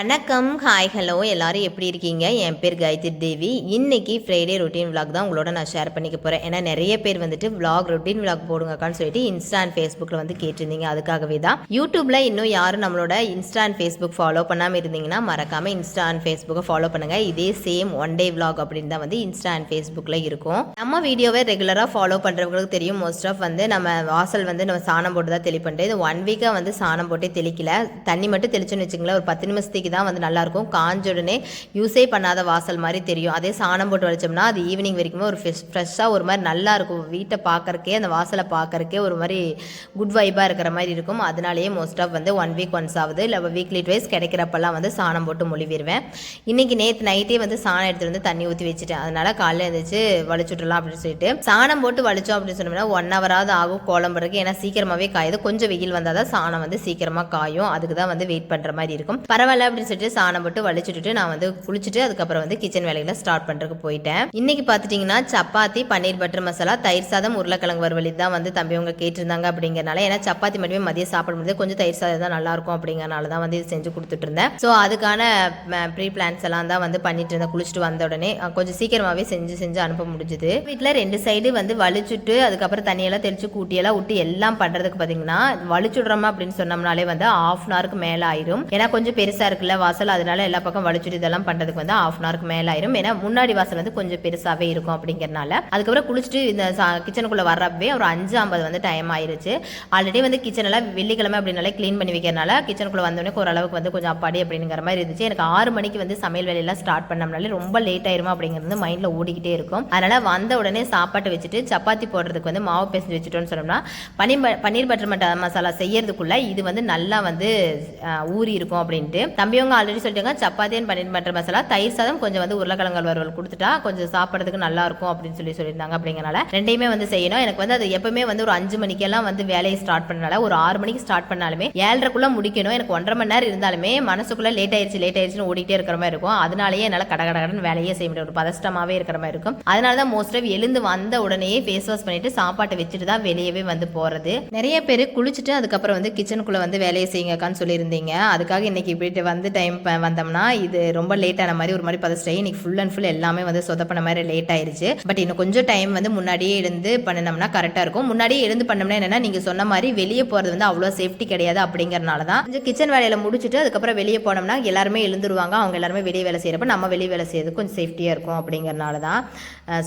வணக்கம் hi hello எல்லாரும் எப்படி இருக்கீங்க? என் பேர் காயத்ரி தேவி. இன்னைக்கு ஃப்ரைடே ரொட்டீன் விளாக் தான் உங்களோட நான் ஷேர் பண்ணிக்க போகிறேன் ஏன்னா நிறைய பேர் வந்துட்டு விளாக் ரொட்டீன் விளாக் போடுங்கக்கான்னு சொல்லிட்டு இன்ஸ்டா அண்ட் ஃபேஸ்புக்கில் வந்து கேட்டிருந்தீங்க. அதுக்காகவே தான். யூடியூப்பில் இன்னும் யாரும் நம்மளோட இன்ஸ்டா அண்ட் ஃபேஸ்புக் ஃபாலோ பண்ணாமல் இருந்தீங்கன்னா மறக்காமல் இன்ஸ்டா அண்ட் ஃபேஸ்புக்கை ஃபாலோ பண்ணுங்கள் இதே சேம் ஒன் டே விளாக் அப்படின்னு தான் வந்து இன்ஸ்டா அண்ட் ஃபேஸ்புக்கில் இருக்கும். நம்ம வீடியோவை ரெகுலராக ஃபாலோ பண்ணுறவங்களுக்கு தெரியும். மோஸ்ட் ஆஃப் வந்து நம்ம வாசல் வந்து நம்ம சாணம் போட்டு தான் தெளிப்பேன் இது ஒன் வீக்காக வந்து சாணம் போட்டே தெளிக்கல. தண்ணி மட்டும் தெளிச்சோன்னு வச்சுங்களேன் ஒரு பத்து நிமிஷத்துக்கு தான் வந்து நல்லாயிருக்கும். காஞ்ச உடனே யூஸே பண்ணாத வாசல் மாதிரி தெரியும். அதே சாணம் போட்டு வச்சோம்னா அது ஈவினிங் வரைக்குமே ஒரு ஃப்ரெஷ் ஃப்ரெஷ்ஷாக ஒரு மாதிரி நல்லா இருக்கும் வீட்டை பார்க்கறக்கே அந்த வாசலை பார்க்குறக்கே ஒரு மாதிரி குட் வைபாக இருக்கிற மாதிரி இருக்கும். அதனாலேயே மோஸ்ட் ஆஃப் வந்து ஒன் வீக் ஒன்ஸ் ஆகுது இல்லை வீக்லி ட்வைஸ் கிடைக்கிறப்பெல்லாம் வந்து சாணம் போட்டு மொழிவிடுவேன். இன்றைக்கி நேற்று நைட்டே வந்து சாணம் எடுத்துகிட்டு வந்து தண்ணி ஊற்றி வச்சுட்டேன். அதனால் காலையில் எழுந்திரிச்சு வலிச்சுட்றலாம் அப்படின்னு சொல்லிட்டு. சாணம் போட்டு வலிச்சோம் அப்படின்னு சொன்னோம்னா ஒன் ஹவராவது ஆகும் கோலம் போடுறதுக்கு. ஏன்னா சீக்கிரமாகவே காயுது. கொஞ்சம் வெயில் வந்தால் தான் சாணம் வந்து சீக்கிரமாக காயும். அதுக்கு தான் வந்து வெயிட் பண்ணுற மாதிரி இருக்கும். பரவாயில்ல. அப்படி அப்படின்னு சொல்லிட்டு சாணம் போட்டு வலிச்சுட்டு நான் வந்து குளிச்சுட்டு அதுக்கப்புறம் வந்து கிச்சன் வேலைகளை ஸ்டார்ட் பண்ணுறதுக்கு போயிட்டேன். இன்னைக்கு பார்த்துட்டிங்கன்னா சப்பாத்தி பன்னீர் பட்டர் மசாலா தயிர் சாதம் உருளைக்கிழங்கு வறுவலி தான் வந்து தம்பி அவங்க கேட்டிருந்தாங்க அப்படிங்கறனால. ஏன்னா சப்பாத்தி மட்டுமே மதியம் சாப்பிட முடியாது கொஞ்சம் தயிர் சாதம் தான் நல்லா இருக்கும் அப்படிங்கறனால தான் வந்து இது செஞ்சு கொடுத்துட்டு இருந்தேன். ஸோ அதுக்கான ப்ரீ பிளான்ஸ் எல்லாம் தான் வந்து பண்ணிட்டு இருந்தேன். குளிச்சுட்டு வந்த உடனே கொஞ்சம் சீக்கிரமாகவே செஞ்சு செஞ்சு அனுப்ப முடிஞ்சுது. வீட்டில் ரெண்டு சைடு வந்து வலிச்சுட்டு அதுக்கப்புறம் தண்ணியெல்லாம் தெளிச்சு கூட்டியெல்லாம் விட்டு எல்லாம் பண்ணுறதுக்கு பார்த்தீங்கன்னா வலிச்சுடுறோமா அப்படின்னு சொன்னோம்னாலே வந்து ஆஃப் அன் ஹவருக்கு மேலே ஆயிரும். ஏன்னா கொஞ்சம் பெருசாக இருக்குல்ல வாசல் அதனால எல்லா பக்கம் வலிச்சுட்டு இதெல்லாம் பண்ணுறதுக்கு வந்து ஆஃப் அன் ஹவருக்கு மேலே ஆயிரும். ஏன்னா முன்னாடி வாசல் வந்து கொஞ்சம் பெருசாகவே இருக்கும் அப்படிங்கறனால. அதுக்கப்புறம் குளிச்சுட்டு இந்த கிச்சனுக்குள்ளே வர்றப்பவே ஒரு அஞ்சு ஐம்பது வந்து டைம் ஆயிருச்சு. ஆல்ரெடி வந்து கிச்சன் எல்லாம் வெள்ளிக்கிழமை அப்படின்னாலே க்ளீன் பண்ணி வைக்கிறனால கிச்சனுக்குள்ளே வந்தோடனே ஓரளவுக்கு வந்து கொஞ்சம் அப்பாடி அப்படிங்கிற மாதிரி இருந்துச்சு. எனக்கு ஆறு மணிக்கு வந்து சமையல் வேலையெல்லாம் ஸ்டார்ட் பண்ணோம்னாலே ரொம்ப லேட் ஆயிருமா அப்படிங்கிறது மைண்டில் ஓடிக்கிட்டே இருக்கும். அதனால வந்த உடனே சாப்பாட்டு வச்சுட்டு சப்பாத்தி போடுறதுக்கு வந்து மாவு பேசி வச்சுட்டோம்னு சொன்னோம்னா பனீர் பன்னீர் பட்டர் மட்ட மசாலா செய்யறதுக்குள்ள இது வந்து நல்லா வந்து ஊறி இருக்கும் அப்படின்ட்டு. தம்பியவங்க ஆல்ரெடி சொல்லிட்டாங்க. Chapati and paneer butter masala. தயிர் சாதம் கொஞ்சம் வந்து உருளைக்கிழங்கு வறுவல் கொடுத்துட்டா கொஞ்சம் சாப்பிட்றதுக்கு நல்லா இருக்கும் அப்படின்னு சொல்லி சொல்லியிருந்தாங்க அப்படிங்கறனால ரெண்டையுமே வந்து செய்யணும். எனக்கு வந்து அது எப்பவுமே வந்து ஒரு அஞ்சு மணிக்கெல்லாம் வந்து வேலையை ஸ்டார்ட் பண்ணனால ஒரு ஆறு மணிக்கு ஸ்டார்ட் பண்ணாலுமே ஏழரைக்குள்ள முடிக்கணும். எனக்கு ஒன்றரை மணி நேரம் இருந்தாலுமே மனசுக்குள்ள லேட் ஆயிடுச்சு லேட் ஆயிடுச்சுன்னு ஓடிட்டே இருக்கிற மாதிரி இருக்கும். அதனாலேயே என்னால் கட கட வேலையே செய்ய முடியும் ஒரு பதஷ்டமாவே இருக்கிற மாதிரி இருக்கும். அதனால தான் மோஸ்ட் ஆஃப் எழுந்து வந்த உடனே ஃபேஸ் வாஷ் பண்ணிட்டு சாப்பாட்டை வச்சுட்டு தான் வெளியவே வந்து போறது. நிறைய பேர் குளிச்சுட்டு அதுக்கப்புறம் வந்து கிச்சனுக்குள்ள வந்து வேலையை செய்யுங்கக்கான்னு சொல்லியிருந்தீங்க. அதுக்காக இன்னைக்கு இப்படி வந்து டைம் வந்தோம்னா இது ரொம்ப லேட் ஆன மாதிரி ஒரு மாதிரி பதஸ்டாயி இன்னைக்கு ஃபுல் அண்ட் ஃபுல் எல்லாமே வந்து சொதப்பின மாதிரி லேட் ஆயிருச்சு. பட் இன்னும் கொஞ்சம் டைம் வந்து முன்னாடியே எழுந்து பண்ணினோம்னா கரெக்டாக இருக்கும். முன்னாடியே எழுந்து பண்ணோம்னா என்னன்னா நீங்க சொன்ன மாதிரி வெளியே போறது வந்து அவ்வளோ சேஃப்டி கிடையாது அப்படிங்கறனால தான். கொஞ்சம் கிச்சன் வேலையில முடிச்சுட்டு அதுக்கப்புறம் வெளியே போனோம்னா எல்லாருமே எழுந்துருவாங்க. அவங்க எல்லாருமே வெளியே வேலை செய்யறப்ப நம்ம வெளியே வேலை செய்யறது கொஞ்சம் சேஃப்டியா இருக்கும் அப்படிங்கறனால தான்.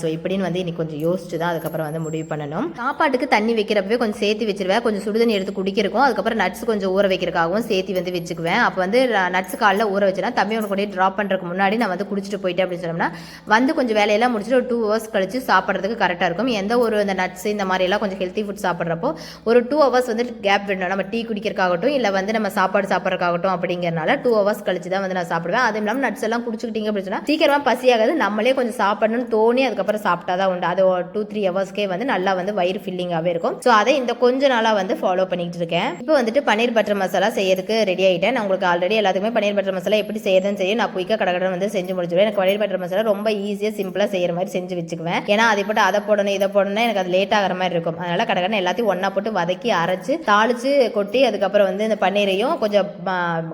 ஸோ இப்படின்னு வந்து இன்னைக்கு கொஞ்சம் யோசிச்சு தான் அதுக்கப்புறம் வந்து முடிவு பண்ணணும். சாப்பாட்டுக்கு தண்ணி வைக்கிறப்பவே கொஞ்சம் சேர்த்து வச்சிருவேன். கொஞ்சம் சுடுதண்ணி எடுத்து குடிக்கிறக்கும். அதுக்கப்புறம் நட்ஸ் கொஞ்சம் ஊற வைக்கிறதுக்காகவும் சேர்த்து வந்து வச்சுக்குவேன். அப்போ வந்து நட்ஸ் காலைல ஊற வச்சுனா தம்பி உனக்கு கூட ட்ராப் பண்ணுறதுக்கு முன்னாடி நான் வந்து குடிச்சிட்டு போயிட்டேன் அப்படின்னு சொன்னோம்னா வந்து கொஞ்சம் வேலையெல்லாம் முடிச்சுட்டு ஒரு டூ ஹவர்ஸ் கழிச்சு சாப்பிட்றதுக்கு கரெக்டாக இருக்கும். எந்த ஒரு இந்த நட்ஸ் இந்த மாதிரிலாம் கொஞ்சம் ஹெல்த்தி ஃபுட் சாப்பிட்றப்போ ஒரு டூ ஹவர்ஸ் வந்து கேப் விடணும் நம்ம டீ குடிக்கிறக்காகட்டும் இல்லை வந்து நம்ம சாப்பாடு சாப்பிட்றதுக்காகட்டும் அப்படிங்கிறனால டூ ஹவர்ஸ் கழிச்சு தான் வந்து நான் சாப்பிடுவேன். அதுவும் இல்லாமல் நட்ஸ் எல்லாம் குடிச்சுக்கிட்டீங்க அப்படின்னு சொன்னால் சீக்கிரமாக பசியாகாது. நம்மளே கொஞ்சம் சாப்பிடணும்னு தோணி அதுக்கப்புறம் சாப்பிட்டா தான் உண்டு. அது டூ த்ரீ ஹவர்ஸ்க்கே வந்து நல்லா வந்து வயிறு ஃபில்லிங்காகவே இருக்கும். ஸோ அதை இந்த கொஞ்ச நாளாக வந்து ஃபாலோ பண்ணிட்டு இருக்கேன். இப்போ வந்துட்டு பன்னீர் பட்டர் மசாலா செய்யறதுக்கு ரெடி ஆகிட்டேன் நான் உங்களுக்கு ஆல்ரெடி எல்லாத்துக்குமே பன்னீர் பட்டர் மசாலா எப்படி செய்யறதுன்னு செய்யும் நான் குயிக்காக கடகடன் வந்து செஞ்சு முடிச்சிடுவேன் எனக்கு பன்னீர் பட்டர் மசாலா ரொம்ப ஈஸியாக சிம்பிளாக செய்கிற மாதிரி செஞ்சு வச்சுக்குவேன். ஏன்னா அதை போட்டு அதை போடணும் இதை போடணும் எனக்கு அது லேட் ஆகிற மாதிரி இருக்கும். அதனால் கடகடன் எல்லாத்தையும் ஒன்றா போட்டு வதக்கி அரைச்சு தாளிச்சு கொட்டி அதுக்கப்புறம் வந்து இந்த பன்னீரையும் கொஞ்சம்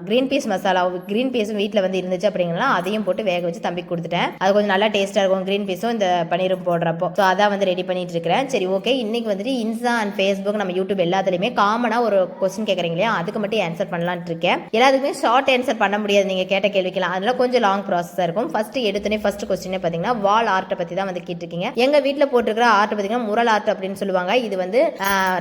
க்ரீன் பீஸ் மசாலா க்ரீன் பீஸும் வீட்டில் வந்து இருந்துச்சு அப்படிங்கன்னா அதையும் போட்டு வேக வச்சு தம்பி கொடுத்துட்டேன். அது கொஞ்சம் நல்லா டேஸ்ட்டாக இருக்கும் க்ரீன் பீஸும் இந்த பன்னீரும் போடுறப்போ. ஸோ அதான் வந்து ரெடி பண்ணிட்டு இருக்கிறேன். சரி ஓகே இன்னைக்கு வந்துட்டு இன்ஸ்டா அண்ட் ஃபேஸ்புக் நம்ம யூடியூப் எல்லாத்துலேயுமே காமனாக ஒரு கொஸ்டின் கேட்குறீங்க இல்லையா? அதுக்கு மட்டும் ஆன்சர் பண்ணலான்ட்டு இருக்கேன். எல்லாத்துக்குமே ஷார்ட் ஆன்சர் பண்ண முடியாது. நீங்கள் கேட்ட கேள்விக்கலாம் அதனால கொஞ்சம் லாங் ப்ராசஸாக இருக்கும். ஃபர்ஸ்ட் எடுத்தோடனே ஃபர்ஸ்ட் கொஸ்டினே பார்த்தீங்கன்னா வால் ஆர்ட்டை பற்றி தான் வந்து கேட்டிருக்கீங்க. எங்கள் வீட்டில் போட்டிருக்கிற ஆர்ட் பார்த்தீங்கன்னா முரல் ஆர்ட் அப்படின்னு சொல்லுவாங்க. இது வந்து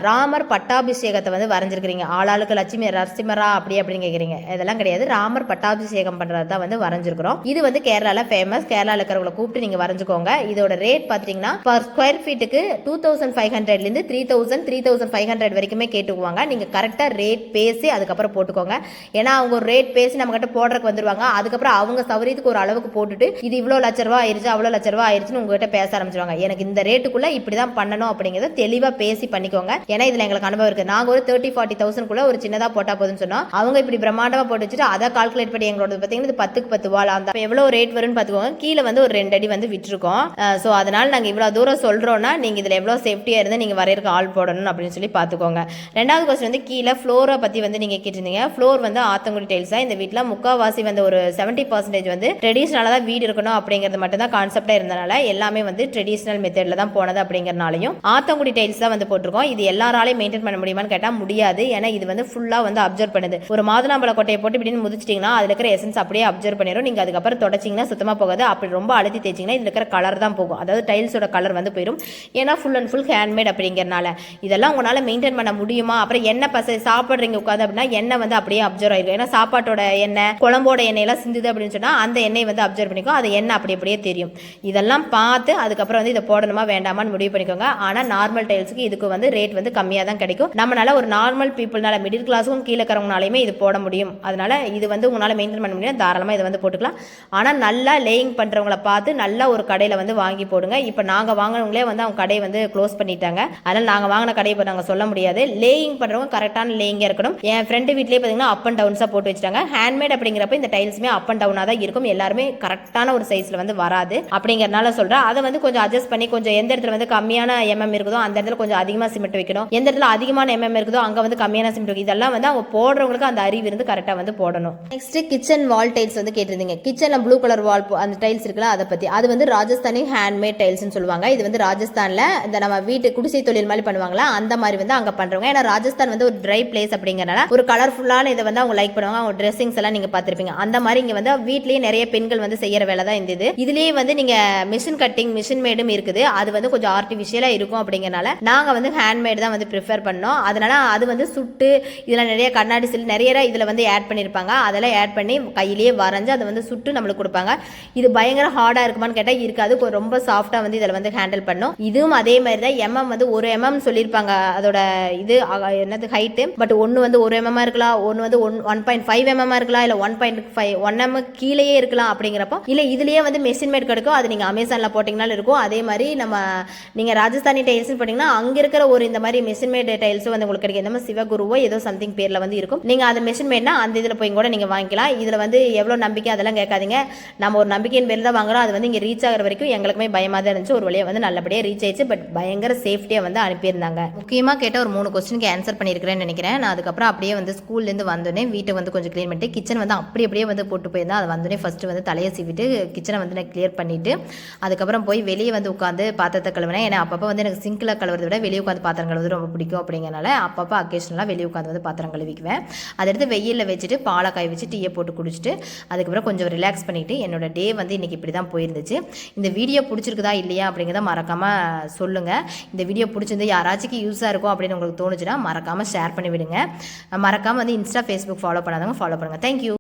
ராமர் பட்டாபிஷேகத்தை வந்து வரைஞ்சிருக்கிறீங்க. ஆளாளுக்கு லட்சுமி நரசிம்மரா அப்படி அப்படின்னு கேட்குறீங்க இதெல்லாம் கிடையாது. ராமர் பட்டாபிஷேகம் பண்ணுறது தான் வந்து வரைஞ்சிருக்கிறோம். இது வந்து கேரளாவில் ஃபேமஸ் கேரளாவில் இருக்கிறவங்களை கூப்பிட்டு நீங்கள் வரைஞ்சுக்கோங்க. இதோட ரேட் பார்த்தீங்கன்னா பர் ஸ்கொயர் ஃபீட்டுக்கு டூ தௌசண்ட் ஃபைவ் ஹண்ட்ரட்லேருந்து three thousand three thousand five hundred வரைக்குமே கேட்டுக்குவாங்க. நீங்கள் கரெக்டாக ரேட் பேசி அதுக்கப்புறம் போட்டுக்கோங்க. ஏன்னா அவங்க ரேட் பேசி நம்ம கிட்ட போடுறதுக்கு வந்துருவாங்க. அதுக்கப்புறம் அவங்க சௌரியத்துக்கு ஒரு அளவுக்கு போட்டுட்டு இது இவ்வளோ லட்ச ரூபா ஆயிருச்சு அவ்வளோ லட்ச ரூபா ஆயிருச்சுன்னு உங்ககிட்ட பேச ஆரம்பிச்சிருவாங்க. எனக்கு இந்த ரேட்டுக்குள்ள இப்படி தான் பண்ணணும் அப்படிங்கிறத தெளிவாக பேசி பண்ணிக்கோங்க. ஏன்னா இதில் எங்களுக்கு அனுபவம் இருக்கு. நாங்கள் ஒரு தேர்ட்டி ஃபார்ட்டி தௌசண்ட்குள்ள ஒரு சின்னதாக போட்டால் போதும்னு சொன்னோம். அவங்க இப்படி பிரம்மாண்டமாக போட்டு வச்சுட்டு அதை கால்குலேட் பண்ணி எங்களோட பார்த்தீங்கன்னா பத்துக்கு பத்து வாழ அந்த எவ்வளோ ரேட் வரும்னு பார்த்துக்கோங்க கீழே வந்து ஒரு ரெண்டு அடி வந்து விட்டுருக்கோம். ஸோ அதனால நாங்கள் இவ்வளோ தூரம் சொல்கிறோன்னா நீங்கள் இதில் எவ்வளோ சேஃப்டியாக இருந்து நீங்கள் வரையறக்கு ஆள் போடணும் அப்படின்னு சொல்லி பார்த்துக்கோங்க ரெண்டாவது கொஸ்டின் வந்து கீழே ஃப்ளோரை பற்றி வந்து நீங்கள் கேட்டிருந்தீங்க. ஃப்ளோர் வந்து ஆத்தங்குடி டைல்ஸாக இந்த வீட்டில் முக்கால்வாசி வந்து ஒரு செவன்ட்டி பர்சன்டேஜ் வந்து ட்ரெடிஷ்னலாக தான் வீடு இருக்கணும் அப்படிங்கிறது மட்டும் தான் கான்செப்டாக இருந்தனால எல்லாமே வந்து ட்ரெடிஷ்னல் மெத்தடில் தான் போனது அப்படிங்கிறனாலையும் ஆத்தங்குடி டைல்ஸ் தான் வந்து போட்டிருக்கோம். இது எல்லாராலையும் மெயின்டைன் பண்ண முடியுமான்னு கேட்டால் முடியாது. ஏன்னா இது வந்து ஃபுல்லாக வந்து அப்சர்வ் பண்ணுது. ஒரு மாதுளம்பழ கொட்டையை போட்டு இப்படின்னு முதிச்சிட்டிங்கன்னா அதில் இருக்கிற எசன்ஸ் அப்படியே அப்சர்வ் பண்ணிடும் நீங்கள் அதுக்கப்புறம் தொடச்சிங்கன்னா சுத்தமாக போகாது. அப்படி ரொம்ப அழுத்தி தேய்ச்சிங்கன்னா இதில் இருக்கிற கலர் தான் போகும். அதாவது டைல்ஸோட கலர் வந்து போயிடும் ஏன்னா ஃபுல் அண்ட் ஃபுல் ஹேண்ட்மேட் அப்படிங்கிறனால. இதெல்லாம் உங்களால் மெயின்டைன் பண்ண முடியுமா? அப்புறம் எண்ணெய் பச சாப்பிட்றீங்க உட்காந்து அப்படின்னா எண்ணெய் வந்து அப்படியே அப்சர்வ் ஆயிருக்கும் ஏன்னா சாப்பாட்டோட எண்ணெய் குழம்போட எண்ணெயெல்லாம் சிந்துது அப்படின்னு சொன்னால் அந்த எண்ணெய் வந்து அப்சர்வ் பண்ணிக்கும் அது எண்ணெய் அப்படி அப்படியே தெரியும். இதெல்லாம் பார்த்து அதுக்கப்புறம் வந்து இதை போடணுமா வேண்டாமான்னு முடிவு பண்ணிக்கோங்க. ஆனால் நார்மல் டைல்ஸுக்கு இதுக்கு வந்து ரேட் வந்து கம்மியாக தான் கிடைக்கும். நம்மளால ஒரு நார்மல் பீப்புள்னால மிடில் கிளாஸும் கீழே இருக்கிறவங்கனாலையுமே இது போட முடியும். அதனால இது வந்து உங்களால் மெயின்டைன் பண்ண முடியும். தாராளமாக இதை வந்து போட்டுக்கலாம். ஆனால் நல்லா லேயிங் பண்ணுறவங்கள பார்த்து நல்லா ஒரு கடையில் வந்து வாங்கி போடுங்க. இப்போ நாங்கள் வாங்கினவங்களே வந்து அவங்க கடையை வந்து க்ளோஸ் பண்ணிட்டாங்க. அதனால் நாங்கள் வாங்கின கடையை இப்போ நாங்கள் சொல்ல முடியாது. லேயிங் பண்ணுறவங்க கரெக்டான லேயிங்காக இருக்கணும். என் ஃப்ரெண்டு வீட்லேயே பார்த்தீங்கன்னா அப் அண்ட் டவுன்ஸாக போட்டு வச்சிட்டாங்க. ஹேண்ட்மேட் அப்படிங்கிறப்ப இந்த டைல்ஸுமே அப் அண்ட் டவுனாக தான் இருக்கும். எல்லாருமே கரெக்டான ஒரு சைஸில் வந்து வராது. அப்படிங்கிறனால சொல்கிறேன் அதை வந்து கொஞ்சம் அட்ஜஸ்ட் பண்ணி கொஞ்சம் எந்த இடத்துல வந்து கம்மியான எம்எம் இருக்குதோ அந்த இடத்துல கொஞ்சம் அதிகமாக சிமெண்ட் வைக்கணும். எந்த இடத்துல அதிகமான எம்எம் இருக்குதோ அங்கே வந்து கம்மியான சிமெண்ட் வைக்கணும். இதெல்லாம் வந்து அவங்க போடுறவங்களுக்கு அந்த அறிவு இருந்து கரெக்டாக வந்து போடணும். நெக்ஸ்ட் கிச்சன் வால் டைல்ஸ் வந்து கேட்டிருந்தீங்க. கிச்சனில் ப்ளூ கலர் வால் அந்த டைல்ஸ் இருக்குல்ல அதை பற்றி அது வந்து ராஜஸ்தானி ஹேண்ட்மேட் டைல்ஸ்னு சொல்லுவாங்க. இது வந்து ராஜஸ்தானில் இந்த நம்ம வீட்டு குடிசை தொழில் மாதிரி பண்ணுவாங்களா அந்த மாதிரி வந்து அங்கே பண்ணுறவங்க ஏன்னா ராஜஸ்தான் வந்து ஒரு ட்ரை பிளேஸ் அப்படிங்கிறனால ஒரு கலர்ஃபுல்லான இதை வந்து அவங்க லைக் பண்ணுவாங்க. அவங்க ட்ரெஸ்ஸிங் ட்ரெஸ்ஸிங்ஸ் எல்லாம் நீங்கள் பார்த்துருப்பீங்க. அந்த மாதிரி இங்கே வந்து வீட்லேயே நிறைய பெண்கள் வந்து செய்யற வேலை தான் இந்த இது. இதுலேயே வந்து நீங்கள் மிஷின் கட்டிங் மிஷின் மேடும் இருக்குது. அது வந்து கொஞ்சம் ஆர்டிஃபிஷியலாக இருக்கும் அப்படிங்கறனால நாங்கள் வந்து ஹேண்ட்மேட் தான் வந்து ப்ரிஃபர் பண்ணோம். அதனால அது வந்து சுட்டு இதில் நிறைய கண்ணாடி சில் நிறைய இதில் வந்து ஆட் பண்ணியிருப்பாங்க அதெல்லாம் ஆட் பண்ணி கையிலேயே வரைஞ்சு அதை வந்து சுட்டு நம்மளுக்கு கொடுப்பாங்க. இது பயங்கர ஹார்டாக இருக்குமான்னு கேட்டால் இருக்காது. ரொம்ப சாஃப்டாக வந்து இதில் வந்து ஹேண்டில் பண்ணும். இதுவும் அதே மாதிரி தான் எம்எம் வந்து ஒரு எம்எம் சொல்லியிருப்பாங்க. அதோட இது என்னது ஹைட்டு பட் ஒன்று வந்து ஒரு எம்எம்மாக இருக்கலாம். ஒன்று வந்து ஒன் ஒன் பாயிண்ட் ஃபைவ் எம்எம்மாக இருக்கலாம் இல்லை one point five one M கீழேயே இருக்கலாம் அப்படிங்கிறப்போ இல்லை இதுலேயே வந்து மெஷின் மேட் கிடைக்கும் அது நீங்கள் அமேசானில் போட்டிங்கனாலும் இருக்கும். அதே மாதிரி நம்ம நீங்கள் ராஜஸ்தானி டைல்ஸ்னு போட்டிங்கன்னா அங்கே இருக்கிற ஒரு இந்த மாதிரி மெஷின் மேட் டைல்ஸும் வந்து உங்களுக்கு கிடைக்கும். இந்த மாதிரி சிவகுருவோ ஏதோ சம்திங் பேரில் வந்து இருக்கும். நீங்கள் அது மெஷின் மேட்னா அந்த இதில் போய் கூட நீங்கள் வாங்கிக்கலாம். இதில் வந்து எவ்வளோ நம்பிக்கை அதெல்லாம் கேட்காதீங்க. நம்ம ஒரு நம்பிக்கையின் பேர் தான் வாங்குறோம். அது வந்து இங்கே ரீச் ஆகிற வரைக்கும் எங்களுக்குமே பயமாக தான் இருந்துச்சு. ஒரு வழியாக வந்து நல்லபடியாக ரீச் ஆயிடுச்சு. பட் பயங்கர சேஃப்டியாக வந்து அனுப்பியிருந்தாங்க. முக்கியமாக கேட்ட ஒரு மூணு கொஸ்டினுக்கு ஆன்சர் பண்ணியிருக்கிறேன்னு நினைக்கிறேன். நான் அதுக்கப்புறம் அப்படியே வந்து ஸ்கூல்லேருந்து வந்தோடனே வீட்டை வந்து கொஞ்சம் க்ளீன் பண்ணிட்டு கிச்சன் வந்து அப்படி அப்படியே வந்து போட்டு போயிருந்தேன் அதை வந்தோடனே ஃபஸ்ட்டு வந்து தலையை சீவிட்டு கிச்சனை வந்து நான் கிளியர் பண்ணிவிட்டு அதுக்கப்புறம் போய் வெளியே வந்து உட்காந்து பாத்திரத்தை கழுவினேன். ஏன்னா அப்பப்போ வந்து எனக்கு சிங்கில் கழுவுறத விட வெளியே உட்காந்து பாத்திரம் கழுவுறது ரொம்ப பிடிக்கும் அப்படிங்கிறனால அப்பப்போ அக்கேஷனலாக வெளியே உட்காந்து வந்து பாத்திரம் கழுவிக்குவேன். அதை எடுத்து வெயிலில் வச்சுட்டு பாலை காய வச்சு டீயை போட்டு குடிச்சிட்டு அதுக்கப்புறம் கொஞ்சம் ரிலாக்ஸ் பண்ணிவிட்டு என்னோட டே வந்து இன்றைக்கி இப்படி தான் போயிருந்துச்சு. இந்த வீடியோ பிடிச்சிருக்குதா இல்லையா அப்படிங்கிறத மறக்காமல் சொல்லுங்கள் இந்த வீடியோ பிடிச்சிருந்து யாராச்சும் யூஸாக இருக்கும் அப்படின்னு உங்களுக்கு தோணுச்சுன்னா மறக்காமல் ஷேர் பண்ணி விடுங்க மறக்காமல் வந்து இன்ஸ்டா ஃபேஸ்புக் ஃபாலோ பண்ணாதவங்க ஃபாலோ பண்ணுங்கள் தேங்க்யூ